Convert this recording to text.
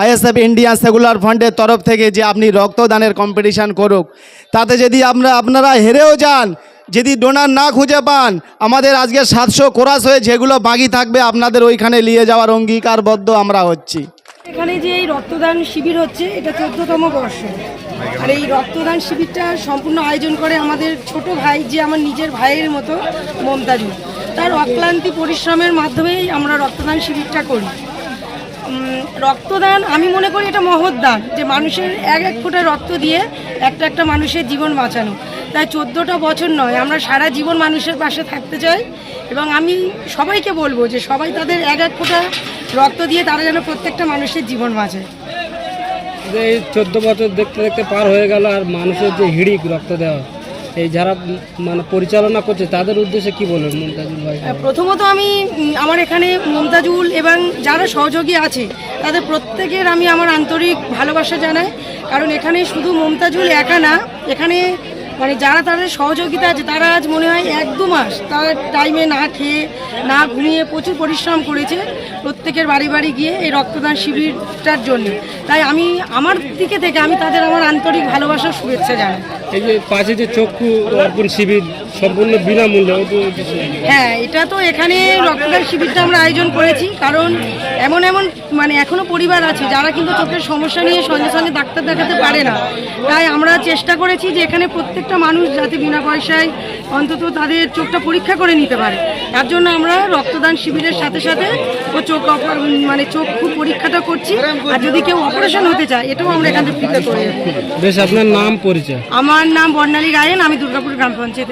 ISF Indian secular ফান্ডের তরফ থেকে যে আপনি রক্তদানের কম্পিটিশান করুক, তাতে যদি আমরা আপনারা হেরেও যান, যদি ডোনার না খুঁজে পান, আমাদের আজকে সাতশো কোরাস হয়ে যেগুলো বাকি থাকবে, আপনাদের ওইখানে নিয়ে যাওয়ার অঙ্গীকারবদ্ধ আমরা হচ্ছি। এখানে যে এই রক্তদান শিবির হচ্ছে, এটা চোদ্দতম বর্ষ। আর এই রক্তদান শিবিরটা সম্পূর্ণ আয়োজন করে আমাদের ছোট ভাই, যে আমার নিজের ভাইয়ের মতো মমতাজুল তার অক্লান্তি পরিশ্রমের মাধ্যমেই আমরা রক্তদান শিবিরটা করি। রক্তদান আমি মনে করি এটা মহৎ দান, যে মানুষের এক এক ফোঁটা রক্ত দিয়ে একটা একটা মানুষের জীবন বাঁচানো। তাই চোদ্দোটা বছর নয়, আমরা সারা জীবন মানুষের পাশে থাকতে চাই এবং আমি সবাইকে বলব যে সবাই তাদের এক এক ফোঁটা রক্ত দিয়ে তারা যেন প্রত্যেকটা মানুষের জীবন বাঁচে। এই চোদ্দ বছর দেখতে দেখতে পার হয়ে গেল আর মানুষের যে হিড়িক রক্ত দেওয়া। এই যারা মানে পরিচালনা করছে, তাদের উদ্দেশ্যে কি বলবেন মমতাজুল ভাই? প্রথমত আমি আমার এখানে মমতাজুল এবং যারা সহযোগী আছে, তাদের প্রত্যেকের আমি আমার আন্তরিক ভালোবাসা জানাই। কারণ এখানে শুধু মমতাজুল একা না, এখানে মানে যারা তাদের সহযোগিতা আছে, তারা আজ মনে হয় এক দু মাস তারা টাইমে না খেয়ে, না ঘুমিয়ে প্রচুর পরিশ্রম করেছে প্রত্যেকের বাড়ি বাড়ি গিয়ে এই রক্তদান শিবিরটার জন্য। তাই আমি আমার দিকে থেকে আমি তাদের আমার আন্তরিক ভালোবাসার শুভেচ্ছা জানাই। এই যে পাশে যে চক্ষু অর্পণ শিবির সম্পূর্ণ বিনামূল্যে হ্যাঁ এটা তো এখানে রক্তদান শিবিরটা আমরা আয়োজন করেছি কারণ এমন এমন মানে এখনও পরিবার আছে যারা কিন্তু চোখের সমস্যা নিয়ে সঙ্গে সঙ্গে ডাক্তার দেখাতে পারে না। তাই আমরা চেষ্টা করেছি যে এখানে প্রত্যেকটা মানুষ যাতে বিনা পয়সায় অন্তত তাদের চোখটা পরীক্ষা করে নিতে পারে। তার জন্য আমরা রক্তদান শিবিরের সাথে সাথে ও চোখ মানে চক্ষু পরীক্ষাটা করছি। আর যদি কেউ অপারেশন হতে চায় এটাও আমরা এখান থেকে ফ্রিতে করে। বেশ আপনার নাম পরিচয়? আমার নাম বর্ণালী রায়ন আমি দুর্গাপুর গ্রাম পঞ্চায়েত